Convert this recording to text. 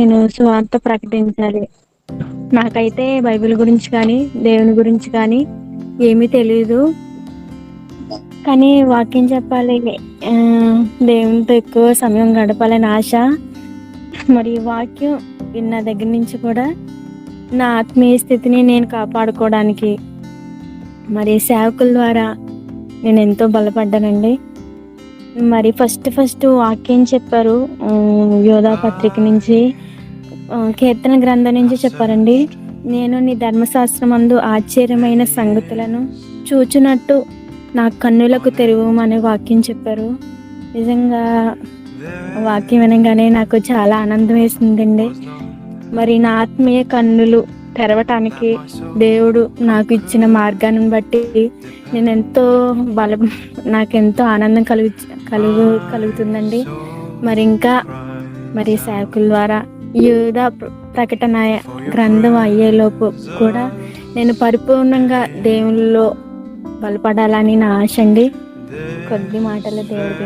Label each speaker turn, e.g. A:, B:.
A: నేను సువార్త ప్రకటించాలి. నాకైతే బైబిల్ గురించి కానీ దేవుని గురించి కానీ ఏమీ తెలియదు కానీ వాక్యం చెప్పాలి. దేవునితో ఎక్కువ సమయం గడపాలని ఆశ. మరి వాక్యం విన్న దగ్గర నుంచి కూడా నా ఆత్మీయ స్థితిని నేను కాపాడుకోవడానికి మరి సేవకుల ద్వారా నేను ఎంతో బలపడ్డానండి. మరి ఫస్ట్ ఫస్ట్ వాక్యం చెప్పారు యోధా పత్రిక నుంచి. కీర్తన గ్రంథం నుంచి చెప్పారండి. నేను నీ ధర్మశాస్త్రం అందు ఆశ్చర్యమైన సంగతులను చూచినట్టు నా కన్నులకు తెరువమనే వాక్యం చెప్పారు. నిజంగా వాక్యం వినగానే నాకు చాలా ఆనందం వేసిందండి. మరి నా ఆత్మీయ కన్నులు తెరవటానికి దేవుడు నాకు ఇచ్చిన మార్గాన్ని బట్టి నేను ఎంతో బలం నాకు ఎంతో ఆనందం కలుగు కలుగు కలుగుతుందండి. మరి ఇంకా మరి సేవకుల ద్వారా యూద ప్రకటన గ్రంథం అయ్యేలోపు కూడా నేను పరిపూర్ణంగా దేవుల్లో బలపడాలని నా ఆశ అండి. కొద్ది మాటలు దేవుడు